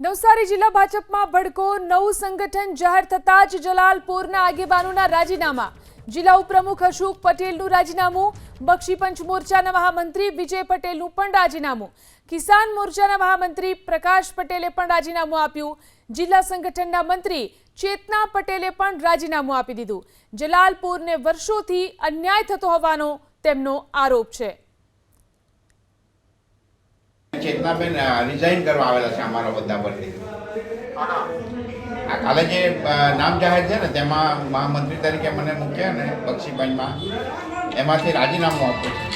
નવસારી જિલ્લા ભાજપમાં ભડકો, નવું સંગઠન જાહેર થતા જ જલાલપુરના આગેવાનોના રાજીનામા. જિલ્લા ઉપપ્રમુખ અશોક પટેલનું રાજીનામું બક્ષીપંચ મોરચાના મહામંત્રી વિજય પટેલનું પણ રાજીનામું. કિસાન મોરચાના મહામંત્રી પ્રકાશ પટેલે પણ રાજીનામું આપ્યું. જિલ્લા સંગઠનના મંત્રી ચેતના પટેલે પણ રાજીનામું આપી દીધું. જલાલપુરને વર્ષોથી અન્યાય થતો હોવાનો તેમનો આરોપ છે. ચેતનાબેન રિઝાઇન કરવા આવેલા છે અમારા બધા પરથી આ કાલે જે નામ જાહેર છે ને તેમાં મહામંત્રી તરીકે મને મૂક્યા ને બક્ષીપંચમાં એમાંથી રાજીનામું આપ્યું છે.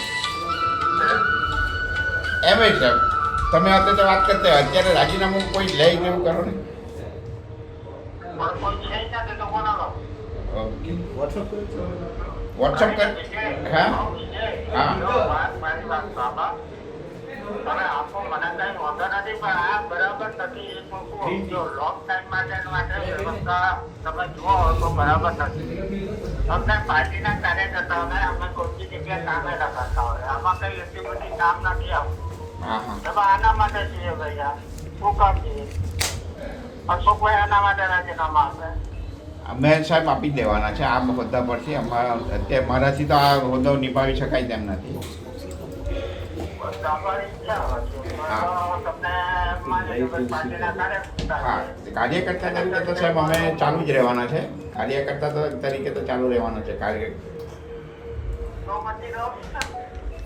એમ સાહેબ તમે અત્યારે વાત કરતા હોય, અત્યારે રાજીનામું કોઈ લે એવું કરો ને? વોટ્સઅપ કર હા? હા. તમે આપો મને કઈ વાંધો નથી પણ આ બરાબર નથી એ મૂકવું જો લોંગ ટાઈમ માટે માટે વ્યવસ્થા તમે જુઓ તો બરાબર નથી તમને પાર્ટીના કાર્યકર્તા અમે કોઈ જગ્યાએ કામે ના હોય. આમાં કઈ એટલી બધી કામ નથી આવતું. હા હા. તમે આના માટે છીએ ભૈયા. શું કામ છીએ અશોકભાઈ આના માટે રાજીનામા આપે. અમે સાહેબ આપી દેવાના છે. આ બધા પરથી અમારા મારાથી તો આ હોદ્દો નિભાવી શકાય તેમ નથી તમારી ઈચ્છા હોય છે. કાર્યકર્તા તરીકે તો સાહેબ અમે ચાલુ જ રહેવાના છે કાર્યકર્તા તરીકે તો ચાલુ રહેવાના છે કાર્ય.